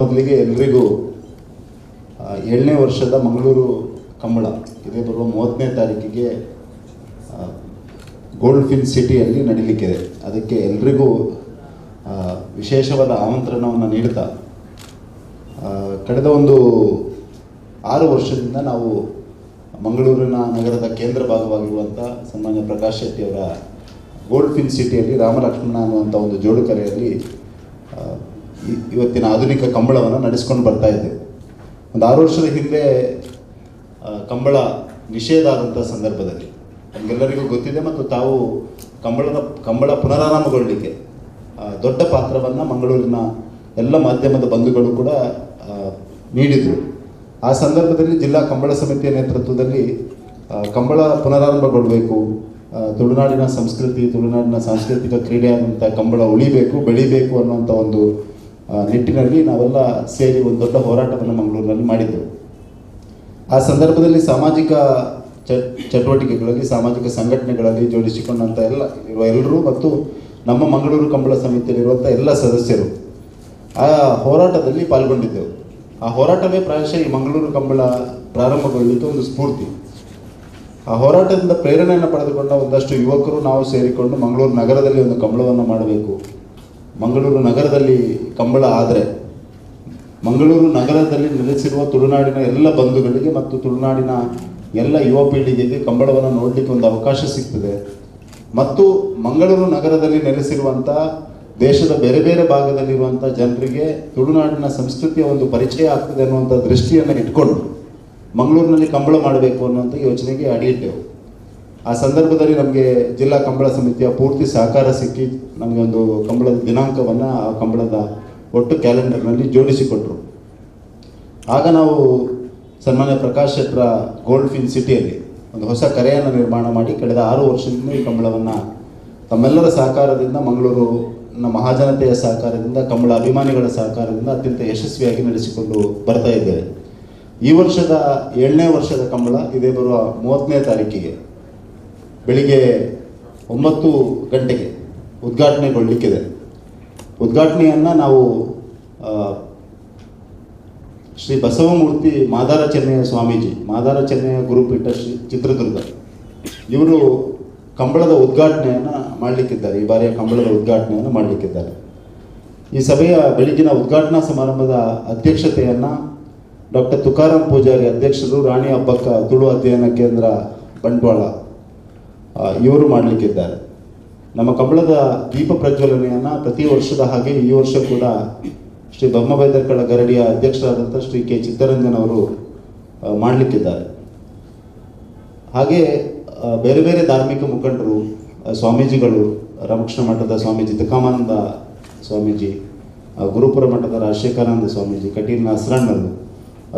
ಮೊದಲಿಗೆ ಎಲ್ರಿಗೂ ಏಳನೇ ವರ್ಷದ ಮಂಗಳೂರು ಕಂಬಳ ಇದೇ ಬರುವ ಮೂವತ್ತನೇ ತಾರೀಕಿಗೆ ಗೋಲ್ಡ್ ಫಿನ್ ಸಿಟಿಯಲ್ಲಿ ನಡೀಲಿಕ್ಕಿದೆ. ಅದಕ್ಕೆ ಎಲ್ರಿಗೂ ವಿಶೇಷವಾದ ಆಮಂತ್ರಣವನ್ನು ನೀಡ್ತಾ ಕಳೆದ ಒಂದು ಆರು ವರ್ಷದಿಂದ ನಾವು ಮಂಗಳೂರಿನ ನಗರದ ಕೇಂದ್ರ ಭಾಗವಾಗಿರುವಂಥ ಸನ್ಮಾನ್ಯ ಪ್ರಕಾಶ್ ಶೆಟ್ಟಿಯವರ ಗೋಲ್ಡ್ ಫಿನ್ ಸಿಟಿಯಲ್ಲಿ ರಾಮಲಕ್ಷ್ಮಣ ಅನ್ನುವಂಥ ಒಂದು ಜೋಡು ಕರೆಯಲ್ಲಿ ಆ, ಇ- ಇವತ್ತಿನ ಆಧುನಿಕ ಕಂಬಳವನ್ನು ನಡೆಸ್ಕೊಂಡು ಬರ್ತಾ ಇದೆ ಒಂದು ಆರು ವರ್ಷದ ಹಿಂದೆ ಕಂಬಳ ನಿಷೇಧ ಆದಂಥ ಸಂದರ್ಭದಲ್ಲಿ. ನಮಗೆಲ್ಲರಿಗೂ ಗೊತ್ತಿದೆ ಮತ್ತು ತಾವು ಕಂಬಳದ, ಕಂಬಳ ಪುನರಾರಂಭಗೊಳ್ಳಲಿಕ್ಕೆ ದೊಡ್ಡ ಪಾತ್ರವನ್ನು ಮಂಗಳೂರಿನ ಎಲ್ಲ ಮಾಧ್ಯಮದ ಬಂಧುಗಳು ಕೂಡ ನೀಡಿದರು. ಆ ಸಂದರ್ಭದಲ್ಲಿ ಜಿಲ್ಲಾ ಕಂಬಳ ಸಮಿತಿಯ ನೇತೃತ್ವದಲ್ಲಿ ಕಂಬಳ ಪುನರಾರಂಭಗೊಳ್ಳಬೇಕು ತುಳುನಾಡಿನ ಸಂಸ್ಕೃತಿ, ತುಳುನಾಡಿನ ಸಾಂಸ್ಕೃತಿಕ ಕ್ರೀಡೆ ಆದಂಥ ಕಂಬಳ ಉಳಿಬೇಕು, ಬೆಳಿಬೇಕು ಅನ್ನುವಂಥ ಒಂದು ನಿಟ್ಟಿನಲ್ಲಿ ನಾವೆಲ್ಲ ಸೇರಿ ಒಂದು ದೊಡ್ಡ ಹೋರಾಟವನ್ನು ಮಂಗಳೂರಿನಲ್ಲಿ ಮಾಡಿದ್ದೆವು. ಆ ಸಂದರ್ಭದಲ್ಲಿ ಸಾಮಾಜಿಕ ಚಟ್ ಚಟುವಟಿಕೆಗಳಲ್ಲಿ, ಸಾಮಾಜಿಕ ಸಂಘಟನೆಗಳಲ್ಲಿ ಜೋಡಿಸಿಕೊಂಡಂಥ ಎಲ್ಲ, ಇರುವ ಎಲ್ಲರೂ ಮತ್ತು ನಮ್ಮ ಮಂಗಳೂರು ಕಂಬಳ ಸಮಿತಿಯಲ್ಲಿರುವಂಥ ಎಲ್ಲ ಸದಸ್ಯರು ಆ ಹೋರಾಟದಲ್ಲಿ ಪಾಲ್ಗೊಂಡಿದ್ದೆವು. ಆ ಹೋರಾಟವೇ ಪ್ರಾಯಶಃ ಈ ಮಂಗಳೂರು ಕಂಬಳ ಪ್ರಾರಂಭಗೊಳ್ಳಲಿಕ್ಕೆ ಒಂದು ಸ್ಫೂರ್ತಿ. ಆ ಹೋರಾಟದಿಂದ ಪ್ರೇರಣೆಯನ್ನು ಪಡೆದುಕೊಂಡ ಒಂದಷ್ಟು ಯುವಕರು ನಾವು ಸೇರಿಕೊಂಡು ಮಂಗಳೂರು ನಗರದಲ್ಲಿ ಒಂದು ಕಂಬಳವನ್ನು ಮಾಡಬೇಕು. ಮಂಗಳೂರು ನಗರದಲ್ಲಿ ಕಂಬಳ ಆದರೆ, ಮಂಗಳೂರು ನಗರದಲ್ಲಿ ನೆಲೆಸಿರುವ ತುಳುನಾಡಿನ ಎಲ್ಲ ಬಂಧುಗಳಿಗೆ ಮತ್ತು ತುಳುನಾಡಿನ ಎಲ್ಲ ಯುವ ಪೀಳಿಗೆಗೆ ಕಂಬಳವನ್ನು ನೋಡಲಿಕ್ಕೆ ಒಂದು ಅವಕಾಶ ಸಿಗ್ತದೆ. ಮತ್ತು ಮಂಗಳೂರು ನಗರದಲ್ಲಿ ನೆಲೆಸಿರುವಂಥ ದೇಶದ ಬೇರೆ ಬೇರೆ ಭಾಗದಲ್ಲಿರುವಂಥ ಜನರಿಗೆ ತುಳುನಾಡಿನ ಸಂಸ್ಕೃತಿಯ ಒಂದು ಪರಿಚಯ ಆಗ್ತದೆ ಅನ್ನುವಂಥ ದೃಷ್ಟಿಯನ್ನು ಇಟ್ಕೊಂಡು ಮಂಗಳೂರಿನಲ್ಲಿ ಕಂಬಳ ಮಾಡಬೇಕು ಅನ್ನುವಂಥ ಯೋಚನೆಗೆ ಅಡಿಯಿಟ್ಟೆವು ಆ ಸಂದರ್ಭದಲ್ಲಿ ನಮಗೆ ಜಿಲ್ಲಾ ಕಂಬಳ ಸಮಿತಿಯ ಪೂರ್ತಿ ಸಹಕಾರ ಸಿಕ್ಕಿ ನಮಗೆ ಒಂದು ಕಂಬಳದ ದಿನಾಂಕವನ್ನು ಆ ಕಂಬಳದ ಒಟ್ಟು ಕ್ಯಾಲೆಂಡರ್ನಲ್ಲಿ ಜೋಡಿಸಿಕೊಟ್ರು. ಆಗ ನಾವು ಸನ್ಮಾನ್ಯ ಪ್ರಕಾಶ್ ಶೆಟ್ರ ಗೋಲ್ಡ್ ಫಿನ್ ಸಿಟಿಯಲ್ಲಿ ಒಂದು ಹೊಸ ಕರೆಯನ್ನು ನಿರ್ಮಾಣ ಮಾಡಿ ಕಳೆದ ಆರು ವರ್ಷದಿಂದ ಈ ಕಂಬಳವನ್ನು ತಮ್ಮೆಲ್ಲರ ಸಹಕಾರದಿಂದ ಮಂಗಳೂರು ಮಹಾಜನತೆಯ ಸಹಕಾರದಿಂದ, ಕಂಬಳ ಅಭಿಮಾನಿಗಳ ಸಹಕಾರದಿಂದ ಅತ್ಯಂತ ಯಶಸ್ವಿಯಾಗಿ ನಡೆಸಿಕೊಂಡು ಬರ್ತಾ ಇದ್ದೇವೆ. ಈ ವರ್ಷದ ಏಳನೇ ವರ್ಷದ ಕಂಬಳ ಇದೇ ಬರುವ ಮೂವತ್ತನೇ ತಾರೀಕಿಗೆ. ಬೆಳಿಗ್ಗೆ ಒಂಬತ್ತು ಗಂಟೆಗೆ ಉದ್ಘಾಟನೆಗೊಳ್ಳಲಿಕ್ಕಿದೆ ಉದ್ಘಾಟನೆಯನ್ನು ನಾವು ಶ್ರೀ ಬಸವಮೂರ್ತಿ ಮಾದಾರ ಚೆನ್ನಯ್ಯ ಸ್ವಾಮೀಜಿ, ಮಾದಾರ ಚೆನ್ನಯ್ಯ ಗುರುಪೀಠ ಶ್ರೀ ಚಿತ್ರದುರ್ಗ, ಇವರು ಕಂಬಳದ ಉದ್ಘಾಟನೆಯನ್ನು ಮಾಡಲಿಕ್ಕಿದ್ದಾರೆ. ಈ ಬಾರಿಯ ಕಂಬಳದ ಉದ್ಘಾಟನೆಯನ್ನು ಮಾಡಲಿಕ್ಕಿದ್ದಾರೆ. ಈ ಸಭೆಯ ಬೆಳಗಿನ ಉದ್ಘಾಟನಾ ಸಮಾರಂಭದ ಅಧ್ಯಕ್ಷತೆಯನ್ನು ಡಾಕ್ಟರ್ ತುಕಾರಾಮ್ ಪೂಜಾರಿ ಅಧ್ಯಕ್ಷರು, ರಾಣಿ ಹಬ್ಬಕ್ಕ ತುಳು ಅಧ್ಯಯನ ಕೇಂದ್ರ ಬಂಟ್ವಾಳ ಇವರು ಮಾಡಲಿಕ್ಕಿದ್ದಾರೆ. ನಮ್ಮ ಕಂಬಳದ ದೀಪ ಪ್ರಜ್ವಲನೆಯನ್ನು ಪ್ರತಿ ವರ್ಷದ ಹಾಗೆ ಈ ವರ್ಷ ಕೂಡ ಶ್ರೀ ಬೊಮ್ಮಬೈದರ್ಕಳ ಗರಡಿಯ ಅಧ್ಯಕ್ಷರಾದಂಥ ಶ್ರೀ ಕೆ. ಚಿತ್ತರಂಜನ್ ಅವರು ಮಾಡಲಿಕ್ಕಿದ್ದಾರೆ. ಹಾಗೆ ಬೇರೆ ಬೇರೆ ಧಾರ್ಮಿಕ ಮುಖಂಡರು ಸ್ವಾಮೀಜಿಗಳು, ರಾಮಕೃಷ್ಣ ಮಠದ ಸ್ವಾಮೀಜಿ ತುಕಾಮಾನಂದ ಸ್ವಾಮೀಜಿ ಗುರುಪುರ ಮಠದ ರಾಜಶೇಖರಾನಂದ ಸ್ವಾಮೀಜಿ ಕಟೀಲ್ನ ಹಸರಣ್ಣರು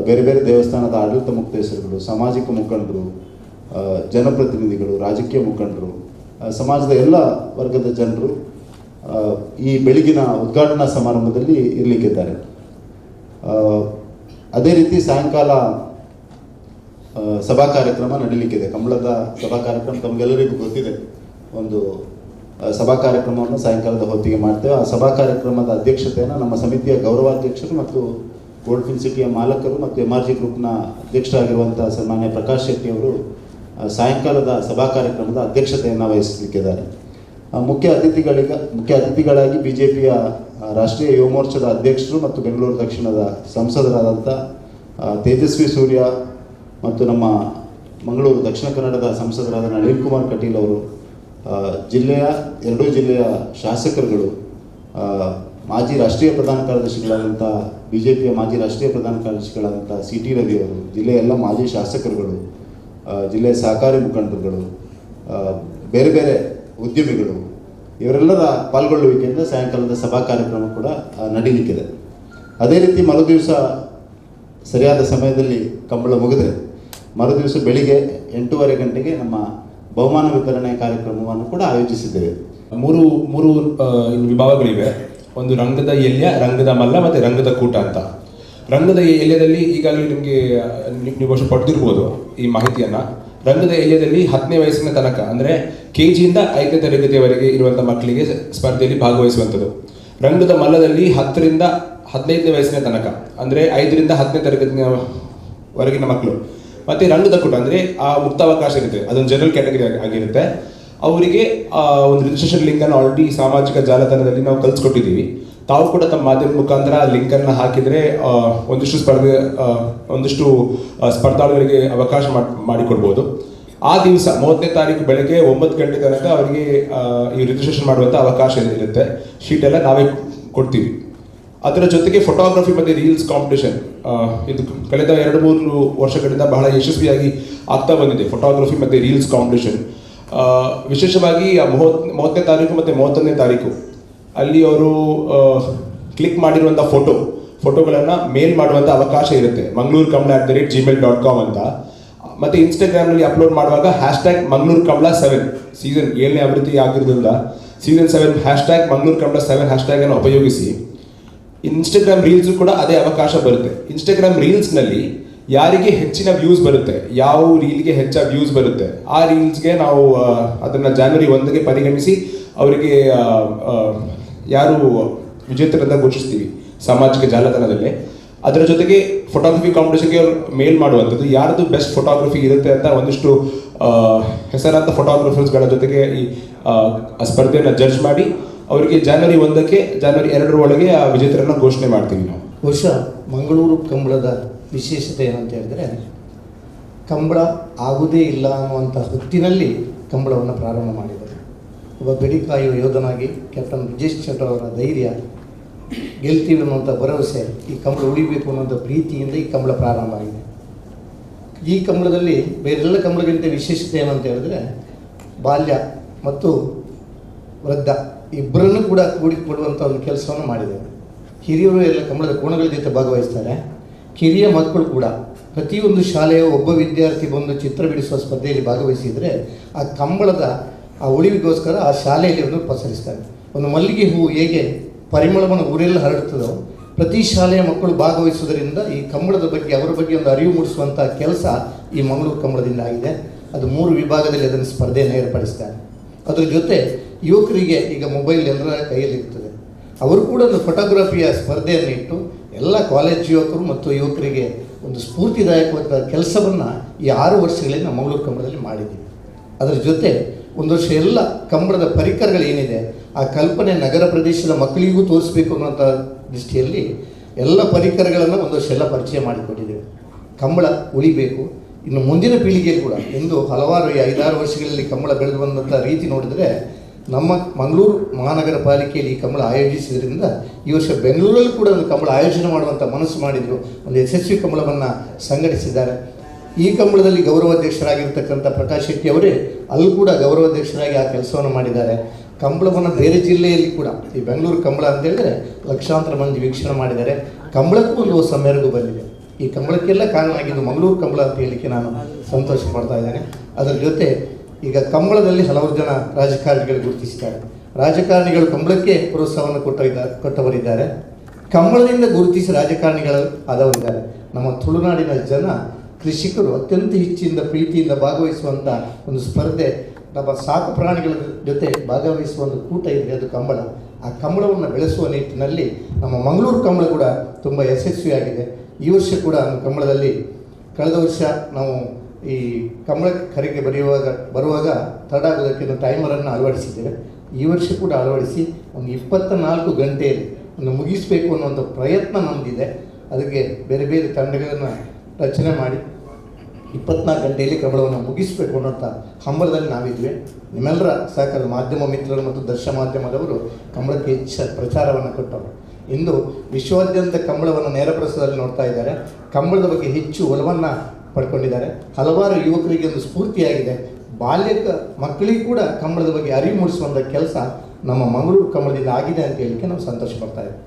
ಬೇರೆ ಬೇರೆ ದೇವಸ್ಥಾನದ ಆಡಳಿತ ಮುಕ್ತೇಶ್ವರಗಳು, ಸಾಮಾಜಿಕ ಮುಖಂಡರು ಜನಪ್ರತಿನಿಧಿಗಳು ರಾಜಕೀಯ ಮುಖಂಡರು ಸಮಾಜದ ಎಲ್ಲ ವರ್ಗದ ಜನರು ಈ ಬೆಳಗಿನ ಉದ್ಘಾಟನಾ ಸಮಾರಂಭದಲ್ಲಿ ಇರಲಿಕ್ಕಿದ್ದಾರೆ. ಅದೇ ರೀತಿ ಸಾಯಂಕಾಲ ಸಭಾ ಕಾರ್ಯಕ್ರಮ ನಡೀಲಿಕ್ಕಿದೆ. ಕಂಬಳದ ಸಭಾ ಕಾರ್ಯಕ್ರಮ ತಮಗೆಲ್ಲರಿಗೂ ಗೊತ್ತಿದೆ. ಒಂದು ಸಭಾ ಕಾರ್ಯಕ್ರಮವನ್ನು ಸಾಯಂಕಾಲದ ಹೊತ್ತಿಗೆ ಮಾಡ್ತೇವೆ. ಆ ಸಭಾ ಕಾರ್ಯಕ್ರಮದ ಅಧ್ಯಕ್ಷತೆಯನ್ನು ನಮ್ಮ ಸಮಿತಿಯ ಗೌರವಾಧ್ಯಕ್ಷರು ಮತ್ತು ಗೋಲ್ಡ್ ಫಿನ್ ಸಿಟಿಯ ಮಾಲಕರು ಮತ್ತು ಎಂ ಆರ್ ಜಿ ಗ್ರೂಪ್ನ ಅಧ್ಯಕ್ಷರಾಗಿರುವಂಥ ಸನ್ಮಾನ್ಯ ಪ್ರಕಾಶ್ ಶೆಟ್ಟಿ ಅವರು ಆ, ಸಾಯಂಕಾಲದ ಸಭಾ ಕಾರ್ಯಕ್ರಮದ ಅಧ್ಯಕ್ಷತೆಯನ್ನು ವಹಿಸಲಿಕ್ಕಿದ್ದಾರೆ. ಮುಖ್ಯ ಅತಿಥಿಗಳಿಗ, ಮುಖ್ಯ ಅತಿಥಿಗಳಾಗಿ ಬಿ ಜೆ ಪಿಯ ರಾಷ್ಟ್ರೀಯ ಯುವ ಮೋರ್ಚಾದ ಅಧ್ಯಕ್ಷರು ಮತ್ತು ಬೆಂಗಳೂರು ದಕ್ಷಿಣದ ಸಂಸದರಾದಂಥ ತೇಜಸ್ವಿ ಸೂರ್ಯ ಮತ್ತು ನಮ್ಮ ಮಂಗಳೂರು ದಕ್ಷಿಣ ಕನ್ನಡದ ಸಂಸದರಾದ ನಳಿನ್ ಕುಮಾರ್ ಕಟೀಲ್ ಅವರು ಜಿಲ್ಲೆಯ, ಎರಡೂ ಜಿಲ್ಲೆಯ ಶಾಸಕರುಗಳು ಮಾಜಿ ರಾಷ್ಟ್ರೀಯ ಪ್ರಧಾನ ಕಾರ್ಯದರ್ಶಿಗಳಾದಂಥ ಬಿ ಜೆ ಪಿಯ ಮಾಜಿ ರಾಷ್ಟ್ರೀಯ ಪ್ರಧಾನ ಕಾರ್ಯದರ್ಶಿಗಳಾದಂಥ ಸಿ ಟಿ ರವಿ ಅವರು, ಜಿಲ್ಲೆಯ ಎಲ್ಲ ಮಾಜಿ ಶಾಸಕರುಗಳು ಜಿಲ್ಲೆಯ ಸಹಕಾರಿ ಮುಖಂಡರುಗಳು ಬೇರೆ ಬೇರೆ ಉದ್ಯಮಿಗಳು, ಇವರೆಲ್ಲರ ಪಾಲ್ಗೊಳ್ಳುವಿಕೆಯಿಂದ ಸಾಯಂಕಾಲದ ಸಭಾ ಕಾರ್ಯಕ್ರಮ ಕೂಡ ನಡೀಲಿಕ್ಕಿದೆ. ಅದೇ ರೀತಿ ಮರುದಿವಸ ಸರಿಯಾದ ಸಮಯದಲ್ಲಿ ಕಂಬಳ ಮುಗಿದ್ರೆ, ಮರುದಿವಸ ಬೆಳಿಗ್ಗೆ ಎಂಟೂವರೆ ಗಂಟೆಗೆ ನಮ್ಮ ಬಹುಮಾನ ವಿತರಣೆ ಕಾರ್ಯಕ್ರಮವನ್ನು ಕೂಡ ಆಯೋಜಿಸಿದ್ದೇವೆ. ಮೂರು ಮೂರು ವಿಭಾಗಗಳಿವೆ ಒಂದು ರಂಗದ ಎಲ್ಯ, ರಂಗದ ಮಲ್ಲ ಮತ್ತು ರಂಗದ ಕೂಟ ಅಂತ. ರಂಗದ ಎಲೆಯಲ್ಲಿ ಈಗಾಗಲೇ ನಿಮಗೆ ನೀವು ವರ್ಷ ಪಡೆದಿರ್ಬೋದು ಈ ಮಾಹಿತಿಯನ್ನ. ರಂಗದ ಎಲೆಯಲ್ಲಿ ಹತ್ತನೇ ವಯಸ್ಸಿನ ತನಕ, ಅಂದ್ರೆ ಕೆ ಜಿಯಿಂದ ಐದನೇ ತರಗತಿಯವರೆಗೆ ಇರುವಂಥ ಮಕ್ಕಳಿಗೆ ಸ್ಪರ್ಧೆಯಲ್ಲಿ ಭಾಗವಹಿಸುವಂಥದ್ದು. ರಂಗದ ಮಲ್ಲದಲ್ಲಿ ಹತ್ತರಿಂದ ಹದಿನೈದನೇ ವಯಸ್ಸಿನ ತನಕ, ಅಂದರೆ ಐದರಿಂದ ಹತ್ತನೇ ತರಗತಿಯ ವರೆಗಿನ ಮಕ್ಕಳು. ಮತ್ತೆ ರಂಗದ ಕೂಟ, ಅಂದರೆ ಆ ಮುಕ್ತಾವಕಾಶ ಇರುತ್ತೆ ಅದೊಂದು ಜನರಲ್ ಕ್ಯಾಟಗರಿ ಆಗಿರುತ್ತೆ. ಅವರಿಗೆ ಒಂದು ರಿಜಿಸ್ಟ್ರೇಷನ್ ಲಿಂಕನ್ನು ಆಲ್ರೆಡಿ ಸಾಮಾಜಿಕ ಜಾಲತಾಣದಲ್ಲಿ ನಾವು ಕಲ್ಸ್ಕೊಟ್ಟಿದ್ದೀವಿ. ತಾವು ಕೂಡ ತಮ್ಮ ಮಾಧ್ಯಮ ಮುಖಾಂತರ ಲಿಂಕನ್ನು ಹಾಕಿದರೆ ಒಂದಿಷ್ಟು ಸ್ಪರ್ಧೆ ಒಂದಿಷ್ಟು ಸ್ಪರ್ಧಾಳುಗಳಿಗೆ ಅವಕಾಶ ಮಾಡ್- ಮಾಡಿಕೊಡ್ಬೋದು. ಆ ದಿವಸ, ಮೂವತ್ತನೇ ತಾರೀಕು ಬೆಳಗ್ಗೆ ಒಂಬತ್ತು ಗಂಟೆ ತನಕ ಅವರಿಗೆ ಈ ರಿಜಿಸ್ಟ್ರೇಷನ್ ಮಾಡುವಂಥ ಅವಕಾಶ ಇರುತ್ತೆ. ಶೀಟ್ ಎಲ್ಲ ನಾವೇ ಕೊಡ್ತೀವಿ. ಅದರ ಜೊತೆಗೆ ಫೋಟೋಗ್ರಫಿ ಮತ್ತು ರೀಲ್ಸ್ ಕಾಂಪಿಟೇಷನ್ ಇದು ಕಳೆದ ಎರಡು ಮೂರು ವರ್ಷಗಳಿಂದ ಬಹಳ ಯಶಸ್ವಿಯಾಗಿ ಆಗ್ತಾ ಬಂದಿದೆ. ಫೋಟೋಗ್ರಫಿ ಮತ್ತು ರೀಲ್ಸ್ ಕಾಂಪಿಟೇಷನ್ ವಿಶೇಷವಾಗಿ ಆ ಮೂವತ್ ಮೂವತ್ತನೇ ತಾರೀಕು ಮತ್ತು ಮೂವತ್ತೊಂದನೇ ತಾರೀಕು. ಅಲ್ಲಿ ಅವರು ಕ್ಲಿಕ್ ಮಾಡಿರುವಂಥ ಫೋಟೋ ಫೋಟೋಗಳನ್ನು ಮೇಲ್ ಮಾಡುವಂಥ ಅವಕಾಶ ಇರುತ್ತೆ. Mangaluru Kamala at the rate gmail dot com ಅಂತ. ಮತ್ತೆ ಇನ್ಸ್ಟಾಗ್ರಾಮ್ನಲ್ಲಿ ಅಪ್ಲೋಡ್ ಮಾಡುವಾಗ hash tag Mangaluru Kamala seven season ಏಳನೇ ಆವೃತ್ತಿ ಆಗಿರೋದ್ರಿಂದ season seven hash tag Mangaluru Kamala seven hash tag ಅನ್ನು ಉಪಯೋಗಿಸಿ. ಇನ್ಸ್ಟಾಗ್ರಾಮ್ ರೀಲ್ಸ್ ಕೂಡ ಅದೇ ಅವಕಾಶ ಬರುತ್ತೆ. ಇನ್ಸ್ಟಾಗ್ರಾಮ್ ರೀಲ್ಸ್ನಲ್ಲಿ ಯಾರಿಗೆ ಹೆಚ್ಚಿನ ವ್ಯೂಸ್ ಬರುತ್ತೆ, ಯಾವ ರೀಲ್ಗೆ ಹೆಚ್ಚ ವ್ಯೂಸ್ ಬರುತ್ತೆ, ಆ ರೀಲ್ಸ್ಗೆ ನಾವು ಅದನ್ನು ಜಾನ್ವರಿ ಒಂದಕ್ಕೆ ಪರಿಗಣಿಸಿ ಅವರಿಗೆ ಯಾರು ವಿಜೇತರನ್ನ ಘೋಷಿಸ್ತೀವಿ? ಸಾಮಾಜಿಕ ಜಾಲತಾಣದಲ್ಲಿ. ಅದರ ಜೊತೆಗೆ ಫೋಟೋಗ್ರಫಿ ಕಾಂಪಿಟೇಷನ್ಗೆ ಅವ್ರು ಮೇಲ್ ಮಾಡುವಂಥದ್ದು. ಯಾರ್ದು ಬೆಸ್ಟ್ ಫೋಟೋಗ್ರಫಿ ಇರುತ್ತೆ ಅಂತ ಒಂದಿಷ್ಟು ಹೆಸರಾದ ಫೋಟೋಗ್ರಫರ್ಸ್ಗಳ ಜೊತೆಗೆ ಈ ಸ್ಪರ್ಧೆಯನ್ನು ಜಡ್ಜ್ ಮಾಡಿ ಅವರಿಗೆ ಜಾನ್ವರಿ ಒಂದಕ್ಕೆ ಜಾನ್ವರಿ ಎರಡರ ಒಳಗೆ ಆ ವಿಜೇತರನ್ನು ಘೋಷಣೆ ಮಾಡ್ತೀವಿ ನಾವು. ಬಹುಶಃ ಮಂಗಳೂರು ಕಂಬಳದ ವಿಶೇಷತೆ ಏನಂತ ಹೇಳಿದ್ರೆ, ಕಂಬಳ ಆಗುವುದೇ ಇಲ್ಲ ಅನ್ನುವಂಥ ಹೊತ್ತಿನಲ್ಲಿ ಕಂಬಳವನ್ನು ಪ್ರಾರಂಭ ಮಾಡಿದರು ಒಬ್ಬ ಬೆಡಿ ಕಾಯುವ ಯೋಧನಾಗಿ ಕ್ಯಾಪ್ಟನ್ ಬ್ರಿಜೇಶ್ ಚಂದ್ರ ಅವರ ಧೈರ್ಯ ಗೆಲ್ತೀವಿ ಅನ್ನುವಂಥ ಭರವಸೆ ಈ ಕಂಬಳ ಉಳಿಬೇಕು ಅನ್ನೋಂಥ ಪ್ರೀತಿಯಿಂದ ಈ ಕಂಬಳ ಪ್ರಾರಂಭ ಆಗಿದೆ. ಈ ಕಂಬಳದಲ್ಲಿ ಬೇರೆಲ್ಲ ಕಂಬಳಗಿಂತ ವಿಶೇಷತೆ ಏನಂತ ಹೇಳಿದ್ರೆ ಬಾಲ್ಯ ಮತ್ತು ವೃದ್ಧ ಇಬ್ಬರನ್ನು ಕೂಡ ಕೂಡಿಕೊಡುವಂಥ ಒಂದು ಕೆಲಸವನ್ನು ಮಾಡಿದೆ ಹಿರಿಯರು ಎಲ್ಲ ಕಂಬಳದ ಕೋಣಗಳ ಜೊತೆ ಭಾಗವಹಿಸ್ತಾರೆ. ಕಿರಿಯ ಮಕ್ಕಳು ಕೂಡ ಪ್ರತಿಯೊಂದು ಶಾಲೆಯ ಒಬ್ಬ ವಿದ್ಯಾರ್ಥಿ ಬಂದು ಚಿತ್ರ ಬಿಡಿಸುವ ಸ್ಪರ್ಧೆಯಲ್ಲಿ ಭಾಗವಹಿಸಿದರೆ ಆ ಕಂಬಳದ ಆ ಉಳಿವಿಗೋಸ್ಕರ ಆ ಶಾಲೆಯಲ್ಲಿ ಒಂದು ಪಸರಿಸ್ತಾರೆ. ಒಂದು ಮಲ್ಲಿಗೆ ಹೂವು ಹೇಗೆ ಪರಿಮಳವನ್ನು ಊರೆಲ್ಲ ಹರಡುತ್ತದೋ, ಪ್ರತಿ ಶಾಲೆಯ ಮಕ್ಕಳು ಭಾಗವಹಿಸುವುದರಿಂದ ಈ ಕಂಬಳದ ಬಗ್ಗೆ, ಅವರ ಬಗ್ಗೆ ಒಂದು ಅರಿವು ಮೂಡಿಸುವಂಥ ಕೆಲಸ ಈ ಮಂಗಳೂರು ಕಂಬಳದಿಂದ ಆಗಿದೆ. ಅದು ಮೂರು ವಿಭಾಗದಲ್ಲಿ ಅದನ್ನು ಸ್ಪರ್ಧೆಯನ್ನು ಏರ್ಪಡಿಸ್ತಾರೆ. ಅದರ ಜೊತೆ ಯುವಕರಿಗೆ ಈಗ ಮೊಬೈಲ್ ಎಲ್ಲರ ಕೈಯಲ್ಲಿರ್ತದೆ ಅವರು ಕೂಡ ಒಂದು ಫೋಟೋಗ್ರಫಿಯ ಸ್ಪರ್ಧೆಯನ್ನು ಇಟ್ಟು ಎಲ್ಲ ಕಾಲೇಜ್ ಯುವಕರು ಮತ್ತು ಯುವಕರಿಗೆ ಒಂದು ಸ್ಫೂರ್ತಿದಾಯಕವಾದ ಕೆಲಸವನ್ನು ಈ ಆರು ವರ್ಷಗಳಲ್ಲಿ ನಾವು ಮಂಗಳೂರು ಕಂಬಳದಲ್ಲಿ ಮಾಡಿದ್ದೀವಿ. ಅದರ ಜೊತೆ ಒಂದು ವರ್ಷ ಎಲ್ಲ ಕಂಬಳದ ಪರಿಕರಗಳು ಏನಿದೆ, ಆ ಕಲ್ಪನೆ ನಗರ ಪ್ರದೇಶದ ಮಕ್ಕಳಿಗೂ ತೋರಿಸ್ಬೇಕು ಅನ್ನೋಂಥ ದೃಷ್ಟಿಯಲ್ಲಿ ಎಲ್ಲ ಪರಿಕರಗಳನ್ನು ಒಂದು ವರ್ಷ ಎಲ್ಲ ಪರಿಚಯ ಮಾಡಿಕೊಟ್ಟಿದ್ದೇವೆ. ಕಂಬಳ ಉಳಿಬೇಕು. ಇನ್ನು ಮುಂದಿನ ಪೀಳಿಗೆ ಕೂಡ ಎಂದು ಹಲವಾರು ಈ ಐದಾರು ವರ್ಷಗಳಲ್ಲಿ ಕಂಬಳ ಬೆಳೆದು ಬಂದಂಥ ರೀತಿ ನೋಡಿದರೆ, ನಮ್ಮ ಮಂಗಳೂರು ಮಹಾನಗರ ಪಾಲಿಕೆಯಲ್ಲಿ ಈ ಕಂಬಳ ಆಯೋಜಿಸಿದ್ರಿಂದ ಈ ವರ್ಷ ಬೆಂಗಳೂರಲ್ಲಿ ಕೂಡ ಒಂದು ಕಂಬಳ ಆಯೋಜನೆ ಮಾಡುವಂಥ ಮನಸ್ಸು ಮಾಡಿದರು. ಒಂದು ಯಶಸ್ವಿ ಕಂಬಳವನ್ನು ಸಂಘಟಿಸಿದ್ದಾರೆ. ಈ ಕಂಬಳದಲ್ಲಿ ಗೌರವಾಧ್ಯಕ್ಷರಾಗಿರ್ತಕ್ಕಂಥ ಪ್ರಕಾಶ್ ಶೆಟ್ಟಿ ಅವರೇ, ಅಲ್ಲಿ ಕೂಡ ಗೌರವಾಧ್ಯಕ್ಷರಾಗಿ ಆ ಕೆಲಸವನ್ನು ಮಾಡಿದ್ದಾರೆ. ಕಂಬಳವನ್ನು ಬೇರೆ ಜಿಲ್ಲೆಯಲ್ಲಿ ಕೂಡ, ಈ ಬೆಂಗಳೂರು ಕಂಬಳ ಅಂತ ಹೇಳಿದ್ರೆ ಲಕ್ಷಾಂತರ ಮಂದಿ ವೀಕ್ಷಣೆ ಮಾಡಿದ್ದಾರೆ. ಕಂಬಳಕ್ಕೂ ಒಂದು ಹೊಸ ಮೆರುಗು ಬಂದಿದೆ. ಈ ಕಂಬಳಕ್ಕೆಲ್ಲ ಕಾರಣ ಆಗಿದ್ದು ಮಂಗಳೂರು ಕಂಬಳ ಅಂತ ಹೇಳಲಿಕ್ಕೆ ನಾನು ಸಂತೋಷ ಪಡ್ತಾ ಇದ್ದೇನೆ. ಅದರ ಜೊತೆ ಈಗ ಕಂಬಳದಲ್ಲಿ ಹಲವಾರು ಜನ ರಾಜಕಾರಣಿಗಳು ಗುರುತಿಸಿದ್ದಾರೆ. ರಾಜಕಾರಣಿಗಳು ಕಂಬಳಕ್ಕೆ ಪ್ರೋತ್ಸಾಹವನ್ನು ಕೊಟ್ಟಿದ್ದಾರೆ ಕೊಟ್ಟವರಿದ್ದಾರೆ. ಕಂಬಳದಿಂದ ಗುರುತಿಸಿ ರಾಜಕಾರಣಿಗಳು ಆದವರಿದ್ದಾರೆ ನಮ್ಮ ತುಳುನಾಡಿನ ಜನ ಕೃಷಿಕರು ಅತ್ಯಂತ ಹೆಚ್ಚಿನಿಂದ ಪ್ರೀತಿಯಿಂದ ಭಾಗವಹಿಸುವಂಥ ಒಂದು ಸ್ಪರ್ಧೆ ನಮ್ಮ ಸಾಕು ಪ್ರಾಣಿಗಳ ಜೊತೆ ಭಾಗವಹಿಸುವ ಒಂದು ಕೂಟ ಇದೆ, ಅದು ಕಂಬಳ. ಆ ಕಂಬಳವನ್ನು ಬೆಳೆಸುವ ನಿಟ್ಟಿನಲ್ಲಿ ನಮ್ಮ ಮಂಗಳೂರು ಕಂಬಳ ಕೂಡ ತುಂಬ ಯಶಸ್ವಿಯಾಗಿದೆ. ಈ ವರ್ಷ ಕೂಡ ಕಂಬಳದಲ್ಲಿ ಕಳೆದ ವರ್ಷ ನಾವು ಈ ಕಂಬಳ ಕರೆಗೆ ಬರೆಯುವಾಗ, ಬರುವಾಗ ತಡ ಒಂದು ಟೈಮರನ್ನು ಅಳವಡಿಸಿದ್ದೇವೆ. ಈ ವರ್ಷ ಕೂಡ ಅಳವಡಿಸಿ ಒಂದು ಇಪ್ಪತ್ತ ನಾಲ್ಕು ಗಂಟೆಯಲ್ಲಿ ಒಂದು ಮುಗಿಸಬೇಕು ಅನ್ನುವಂಥ ಪ್ರಯತ್ನ ನಮ್ಮದಿದೆ ಅದಕ್ಕೆ ಬೇರೆ ಬೇರೆ ತಂಡಗಳನ್ನು ರಚನೆ ಮಾಡಿ ಇಪ್ಪತ್ನಾಲ್ಕು ಗಂಟೆಯಲ್ಲಿ ಕಬಳವನ್ನು ಮುಗಿಸಬೇಕು ಅನ್ನೋಂಥ ಹಂಬಲದಲ್ಲಿ ನಾವಿದ್ವಿ. ನಿಮ್ಮೆಲ್ಲರ ಸಹಕಾರ ಮಾಧ್ಯಮ ಮಿತ್ರರು ಮತ್ತು ದರ್ಶ ಮಾಧ್ಯಮದವರು ಕಂಬಳಕ್ಕೆ ಹೆಚ್ಚು ಪ್ರಚಾರವನ್ನು ಕೊಟ್ಟರು ಇಂದು ವಿಶ್ವಾದ್ಯಂತ ಕಂಬಳವನ್ನು ನೇರ ಪ್ರಸಾರದಲ್ಲಿ ನೋಡ್ತಾ ಇದ್ದಾರೆ. ಕಂಬಳದ ಬಗ್ಗೆ ಹೆಚ್ಚು ಒಲವನ್ನು ಪಡ್ಕೊಂಡಿದ್ದಾರೆ. ಹಲವಾರು ಯುವಕರಿಗೆ ಒಂದು ಸ್ಫೂರ್ತಿಯಾಗಿದೆ. ಬಾಲ್ಯಕ ಮಕ್ಕಳಿಗೆ ಕೂಡ ಕಂಬಳದ ಬಗ್ಗೆ ಅರಿವು ಮೂಡಿಸುವಂಥ ಕೆಲಸ ನಮ್ಮ ಮಂಗಳೂರು ಕಂಬಳದಿಂದ ಆಗಿದೆ ಅಂತ ಹೇಳಿಕೆ ನಾವು ಸಂತೋಷ ಪಡ್ತಾ ಇದ್ದೀವಿ.